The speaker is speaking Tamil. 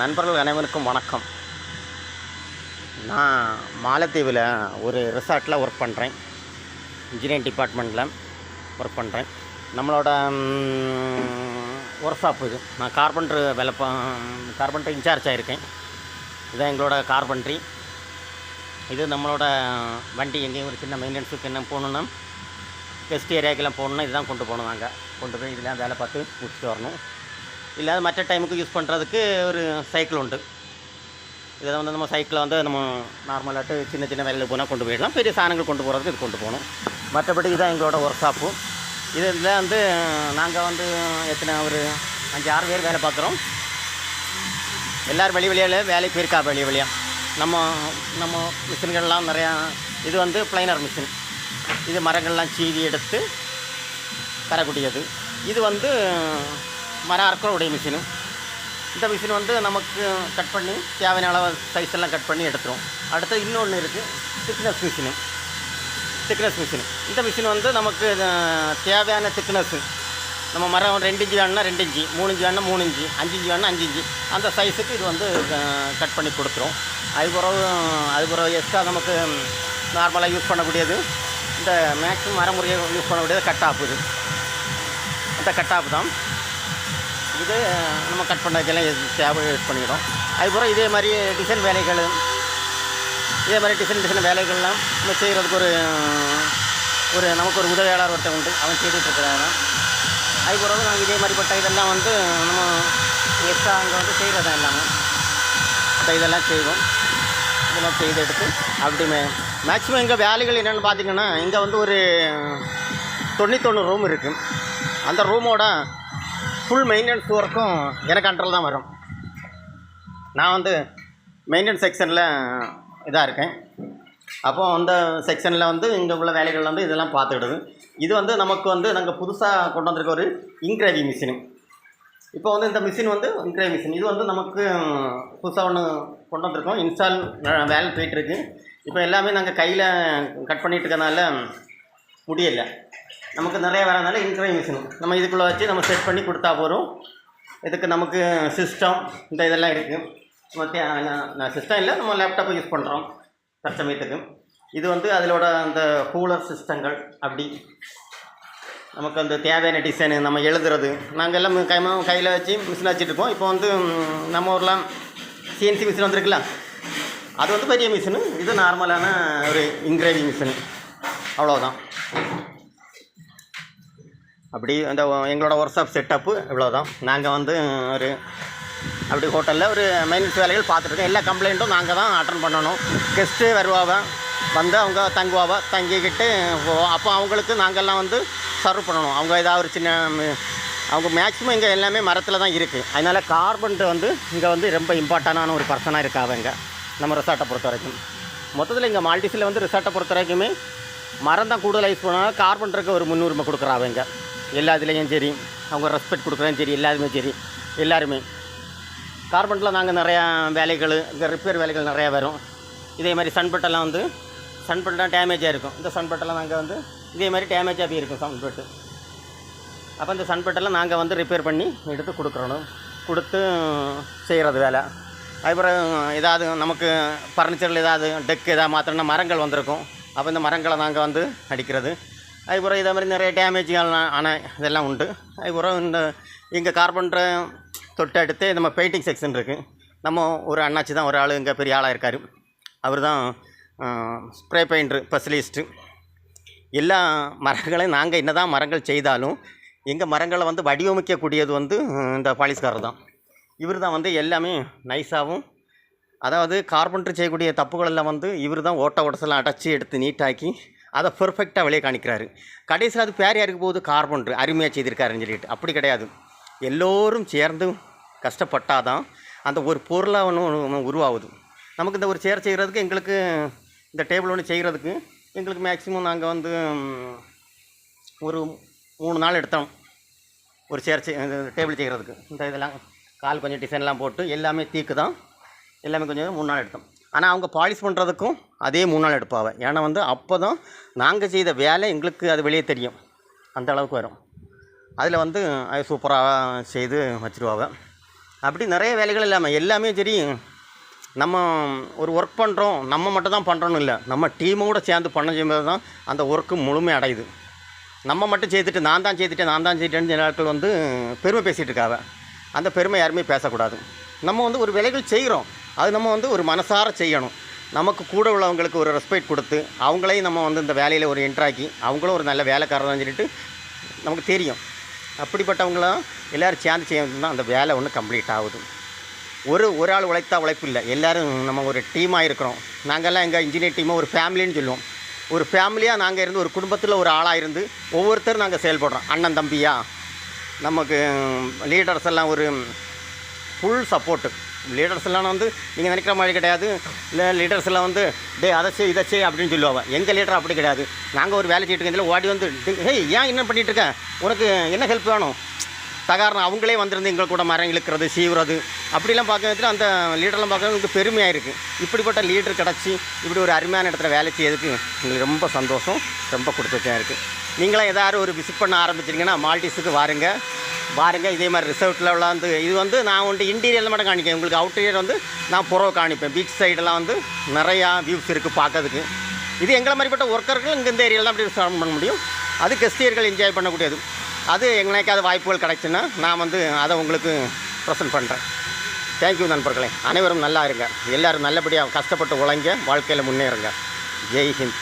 நண்பர்கள் அனைவருக்கும் வணக்கம். நான் மாலத்தீவில் ஒரு ரிசார்ட்டில் ஒர்க் பண்ணுறேன் இன்ஜினியரிங் டிபார்ட்மெண்ட்டில் ஒர்க் பண்ணுறேன் நம்மளோட ஒர்க் ஷாப் இது. நான் கார்பன்ட்ரு வேலை கார்பன்ட்ரு இன்சார்ஜ் ஆகிருக்கேன் இதான் எங்களோட கார்பன்ட்ரி இது நம்மளோட வண்டி எங்கேயும் ஒரு சின்ன மெயின்டெனன்ஸுக்கு என்ன போகணுன்னா டெஸ்ட் ஏரியாக்கெல்லாம் போகணுன்னா இதுதான் கொண்டு போகணும் நாங்கள் கொண்டு போய் இதெல்லாம் வேலை பார்த்து முடிச்சுட்டு வரணும். இல்லாத மற்ற டைமுக்கு யூஸ் பண்ணுறதுக்கு ஒரு சைக்கிள் உண்டு. இதை வந்து நம்ம சைக்கிளை வந்து நம்ம நார்மலாகிட்டு சின்ன சின்ன வேலையில் போனால் கொண்டு போயிடலாம். பெரிய சாதனங்கள் கொண்டு போகிறதுக்கு இது கொண்டு போகணும். மற்றபடி இதுதான் எங்களோட ஒர்க் ஷாப்பு இது இதில் வந்து நாங்கள் வந்து எத்தனை ஒரு அஞ்சு ஆறு பேர் வேலை பார்க்குறோம். எல்லோரும் வெளி வெளியில் வேலைக்கு போயிருக்கா வெளி வெளியாக நம்ம நம்ம மிஷின்கள்லாம் நிறையா இது வந்து பிளைனர் மிஷின் இது மரங்கள்லாம் சீவி எடுத்து கரைக்குட்டியது இது வந்து மரம் அறுக்கிறவுடைய மிஷினு இந்த மிஷின் வந்து நமக்கு கட் பண்ணி தேவையான அளவு சைஸ் எல்லாம் கட் பண்ணி எடுத்துரும். அடுத்து இன்னொன்று இருக்குது திக்னஸ் மிஷினு திக்னஸ் மிஷின் இந்த மிஷின் வந்து நமக்கு தேவையான திக்னஸ்ஸு நம்ம மரம் ரெண்டு இன்ச்சு வேணும்னா ரெண்டு இன்ச்சு மூணு இன்ச்சு வேணும்னா மூணு இன்ச்சு அஞ்சு இன்ச்சு வேணும்னா அஞ்சு இன்ச்சு. அந்த சைஸுக்கு இது வந்து கட் பண்ணி கொடுத்துரும். அது பிறகு அது பிறகு எக்ஸ்ட்ரா நமக்கு நார்மலாக யூஸ் பண்ணக்கூடியது. இந்த மேக்ஸிமம் மரமுறையை யூஸ் பண்ணக்கூடியது கட் ஆஃப் இது. அந்த கட் ஆஃப் தான். இது நம்ம கட் பண்ணதுக்கெல்லாம் இது தேவை யூஸ் பண்ணிக்கிறோம். அதுக்கப்புறம் இதே மாதிரி டிசைன் வேலைகள் இதே மாதிரி டிசைன் டிசைன் வேலைகள்லாம் நம்ம செய்கிறதுக்கு ஒரு ஒரு நமக்கு ஒரு உதவியாளர் ஒருத்தன் உண்டு. அவன் செய்துட்டு இருக்கிறாங்க அதுக்கப்புறம் நாங்கள் இதே மாதிரிப்பட்ட இதெல்லாம் வந்து நம்ம எக்ஸ்ட்ரா அங்கே வந்து செய்கிறது தான் எல்லாமே இதெல்லாம் செய்வோம். இதெல்லாம் செய்து எடுத்து அப்படி மே மேக்ஸிமம் எங்கள் வேலைகள் என்னென்னு பார்த்தீங்கன்னா இங்கே வந்து ஒரு தொண்ணூத்தொன்று ரூம் இருக்குது அந்த ரூமோட ஃபுல் மெயின்டெனன்ஸ் ஒர்க்கும் எனக்கு கண்ட்ரோல் தான் வரும். நான் வந்து மெயின்டெனன்ஸ் செக்ஷனில் இதாக இருக்கேன். அப்போ அந்த செக்ஷனில் வந்து இங்கே உள்ள வேலைகள் வந்து இதெல்லாம் பார்த்துக்கிடுது. இது வந்து நமக்கு வந்து நாங்கள் புதுசாக கொண்டு வந்திருக்க ஒரு இன்க்ரேவி மிஷினு இப்போ வந்து இந்த மிஷின் வந்து இன்க்ரேவி மிஷின் இது வந்து நமக்கு புதுசாக ஒன்று கொண்டு வந்திருக்கோம். இன்ஸ்டால் வேலை போயிட்டுருக்கு. இப்போ எல்லாமே நாங்கள் கையில் கட் பண்ணிட்டு இருக்கனால முடியலை. நமக்கு நிறைய வரதுனால இன்க்ரேவி மிஷின் நம்ம இதுக்குள்ளே வச்சு நம்ம செட் பண்ணி கொடுத்தா போகிறோம் இதுக்கு நமக்கு சிஸ்டம் இந்த இதெல்லாம் இருக்குது மற்ற நான் சிஸ்டம் இல்லை நம்ம லேப்டாப்பை யூஸ் பண்ணுறோம் தற்சமயத்துக்கு. இது வந்து அதிலோட அந்த கூலர் சிஸ்டங்கள் அப்படி. நமக்கு அந்த தேவையான டிசைனு நம்ம எழுதுறது. நாங்கள் எல்லாம் கை கையில் வச்சு மிஷின் வச்சுட்ருக்கோம் இப்போ வந்து நம்ம ஊரில் சிஎன்சி மிஷின் வந்திருக்குல்ல? அது வந்து பெரிய மிஷினு இது நார்மலான ஒரு இன்க்ரேவிங் மிஷினு அவ்வளோதான் அப்படி அந்த எங்களோட ஒர்க் ஷாப் செட்டப்பு இவ்வளோதான் நாங்கள் வந்து ஒரு அப்படி ஹோட்டலில் ஒரு மெயின்ஸ் வேலைகள் பார்த்துருக்கோம் எல்லா கம்ப்ளைண்ட்டும் நாங்கள் தான் அட்டன் பண்ணணும். கெஸ்ட்டு வருவாவ வந்து அவங்க தங்குவாவ தங்கிக்கிட்டு போவோம் அப்போ அவங்களுக்கு நாங்கள்லாம் வந்து சர்வ் பண்ணணும். அவங்க ஏதாவது ஒரு சின்ன அவங்க மேக்ஸிமம் இங்கே எல்லாமே மரத்தில் தான் இருக்குது அதனால் கார்பன்ட்டு வந்து இங்கே வந்து ரொம்ப இம்பார்ட்டண்டான ஒரு பர்சனாக இருக்காங்க இங்கே. நம்ம ரிசார்ட்டை பொறுத்த வரைக்கும். மொத்தத்தில் இங்கே மால்டிஸில் வந்து ரிசார்ட்டை பொறுத்த வரைக்குமே மரம் தான் கூடுதல் யூஸ் பண்ணாலும் கார்பன்டருக்கு ஒரு முன்னுரிமை கொடுக்குறாங்க எல்லாத்துலேயும் எல்லா சரி. அவங்க ரெஸ்பெக்ட் கொடுக்குறதும் சரி எல்லாருமே சரி. எல்லாருமே. கார்பெண்டில் நாங்கள் நிறையா வேலைகள் இங்கே ரிப்பேர் வேலைகள் நிறையா வரும். இதே மாதிரி சன்பெட்டெல்லாம் வந்து சன்பெட்டெல்லாம் டேமேஜாக இருக்கும். இந்த சன்பெட்டெல்லாம் நாங்கள் வந்து இதே மாதிரி டேமேஜாக போய் இருக்கும் சன்பெட்டு அப்போ இந்த சன்பெட்டெல்லாம் நாங்கள் வந்து ரிப்பேர் பண்ணி எடுத்து கொடுக்குறணும். கொடுத்து செய்கிறது வேலை. அதுக்கப்புறம் ஏதாவது நமக்கு ஃபர்னிச்சரில் ஏதாவது டெக் ஏதாவது மாற்றணும்னா மரங்கள் வந்திருக்கும். அப்போ இந்த மரங்களை நாங்கள் வந்து அடிக்கிறது. அதுக்கப்புறம் இதே மாதிரி நிறைய டேமேஜ்கள் ஆனால் இதெல்லாம் உண்டு. அதுக்கப்புறம் இந்த இங்கே கார்பன்டரை தொட்டு அடுத்து நம்ம பெயிண்டிங் செக்ஷன் இருக்குது நம்ம ஒரு அண்ணாச்சி தான் ஒரு ஆள் இங்கே பெரிய ஆளாக இருக்கார். அவர் தான் ஸ்ப்ரே பெயிண்டர் ஸ்பெஷலிஸ்ட்டு எல்லா மரங்களையும் நாங்கள் என்ன தான் மரங்கள் செய்தாலும் எங்கள் மரங்களை வந்து வடிவமைக்கக்கூடியது வந்து இந்த பாலிஸ்காரர் தான். இவர் தான் வந்து எல்லாமே நைஸாகவும் அதாவது கார்பன்ட்ரு செய்யக்கூடிய தப்புகளெல்லாம் வந்து இவர் தான் ஓட்ட உடசெல்லாம் அடைச்சி எடுத்து நீட்டாக்கி அதை பெர்ஃபெக்டாக வெளியே காணிக்கிறாரு. கடைசியில் அது பேர் யாருக்கு போகுது? கார்பெண்டர் அருமையாக செய்திருக்காருன்னு சொல்லிட்டு. அப்படி கிடையாது. எல்லோரும் சேர்ந்து கஷ்டப்பட்டாதான் அந்த ஒரு பொருளாக ஒன்று உருவாகுது. நமக்கு இந்த ஒரு சேர் செய்கிறதுக்கு எங்களுக்கு இந்த டேபிள் ஒன்று செய்கிறதுக்கு எங்களுக்கு மேக்ஸிமம் நாங்கள் வந்து ஒரு மூணு நாள் எடுத்தோம். ஒரு சேர் செய் டேபிள் செய்கிறதுக்கு இந்த இதெல்லாம் கால் கொஞ்சம் டிசைன்லாம் போட்டு எல்லாமே தீக்கு தான் எல்லாமே கொஞ்சம் மூணு நாள் எடுத்தோம். ஆனால் அவங்க பாலிஷ் பண்ணுறதுக்கும் அதே மூணு நாள் எடுப்பாவை. ஏன்னா வந்து அப்போ தான் நாங்கள் செய்த வேலை எங்களுக்கு அது வெளியே தெரியும். அந்த அளவுக்கு வரும். அதில் வந்து அது சூப்பராக செய்து வச்சுருவாங்க அப்படி நிறைய வேலைகள் இல்லாமல் எல்லாமே சரி நம்ம ஒரு ஒர்க் பண்ணுறோம் நம்ம மட்டும் தான் பண்ணுறோன்னு இல்லை. நம்ம டீமோடு சேர்ந்து பண்ண செய்யும்போது தான் அந்த ஒர்க்கு முழுமை அடையுது. நம்ம மட்டும் செய்துட்டு நான் தான் செய்துட்டேன் நான் தான் செய்துட்டேன்னு சில நாட்கள் வந்து பெருமை பேசிகிட்டு இருக்காவ. அந்த பெருமை யாருமே பேசக்கூடாது. நம்ம வந்து ஒரு வேலைகள் செய்கிறோம் அது நம்ம வந்து ஒரு மனசார செய்யணும். நமக்கு கூட உள்ளவங்களுக்கு ஒரு ரெஸ்பெக்ட் கொடுத்து அவங்களையும் நம்ம வந்து இந்த வேலையில் ஒரு என்ட்ராக்கி அவங்களும் ஒரு நல்ல வேலைக்காரதான் சொல்லிட்டு நமக்கு தெரியும். அப்படிப்பட்டவங்களாம் எல்லோரும் சேர்ந்து செய்யறது தான் அந்த வேலை ஒன்று கம்ப்ளீட் ஆகுது. ஒரு ஒரு ஆள் உழைத்தா உழைப்பு இல்லை. எல்லோரும் நம்ம ஒரு டீமாக இருக்கிறோம். நாங்கள்லாம் எங்கள் இன்ஜினியர் டீமாக ஒரு ஃபேமிலின்னு சொல்லுவோம். ஒரு ஃபேமிலியாக நாங்கள் இருந்து ஒரு குடும்பத்தில் ஒரு ஆளாக இருந்து ஒவ்வொருத்தரும் நாங்கள் செயல்படுறோம். அண்ணன் தம்பியா நமக்கு லீடர்ஸ் எல்லாம் ஒரு ஃபுல் சப்போர்ட்டு லீடர்ஸ் எல்லாம் வந்து நீங்கள் நினைக்கிற மாதிரி கிடையாது. இல்லை லீடர்ஸ் எல்லாம் வந்து டே அதை செய் இதை செய் அப்படின்னு சொல்லுவாங்க. எங்கள் லீடர் அப்படி கிடையாது. நாங்கள் ஒரு வேலை செய்யிட்டு இருக்கோம் ஓடி வந்து ஹேய் ஏன் என்ன பண்ணிகிட்டு இருக்கேன் உனக்கு என்ன ஹெல்ப் வேணும்? தகாரணம் அவங்களே வந்திருந்து எங்கள் கூட மரம் இழுக்கிறது சீவுறது அப்படிலாம் பார்க்கறதுல அந்த லீடர்லாம் பார்க்கறதுக்கு பெருமையாக இருக்குது இப்படிப்பட்ட லீடர் கிடச்சி இப்படி ஒரு அருமையான இடத்துல வேலை செய்யறதுக்கு எங்களுக்கு ரொம்ப சந்தோஷம் ரொம்ப கொடுத்துச்சா இருக்குது நீங்களாம் எதாவது ஒரு விசிட் பண்ண ஆரம்பிச்சிங்கன்னா மால்டீஸுக்கு வாருங்க. பாருங்கள் இதே மாதிரி ரிசர்ட்டில் உள்ள வந்து இது வந்து நான் வந்து இன்டீரியரில் மட்டும் காணிக்கேன் உங்களுக்கு அவுட்டீரியர் வந்து நான் புறவை காணிப்பேன் பீச் சைடெல்லாம் வந்து நிறையா வியூஸ் இருக்குது பார்க்கறதுக்கு. இது எங்களை மாதிரிப்பட்ட ஒர்க்கர்கள் இங்கே இந்த ஏரியாவில் தான் அப்படி ஸ்டார்ட் பண்ண முடியும். அது கெஸ்டியர்கள் என்ஜாய் பண்ணக்கூடியது. அது எங்களுக்காவது வாய்ப்புகள் கிடைச்சுன்னா நான் வந்து அதை உங்களுக்கு ப்ரெசென்ட் பண்ணுறேன் தேங்க்யூ நண்பர்களே. அனைவரும் நல்லா இருங்க. எல்லோரும் நல்லபடியாக கஷ்டப்பட்டு உழைங்க. வாழ்க்கையில் முன்னேறுங்க. ஜெய் ஹிந்த்.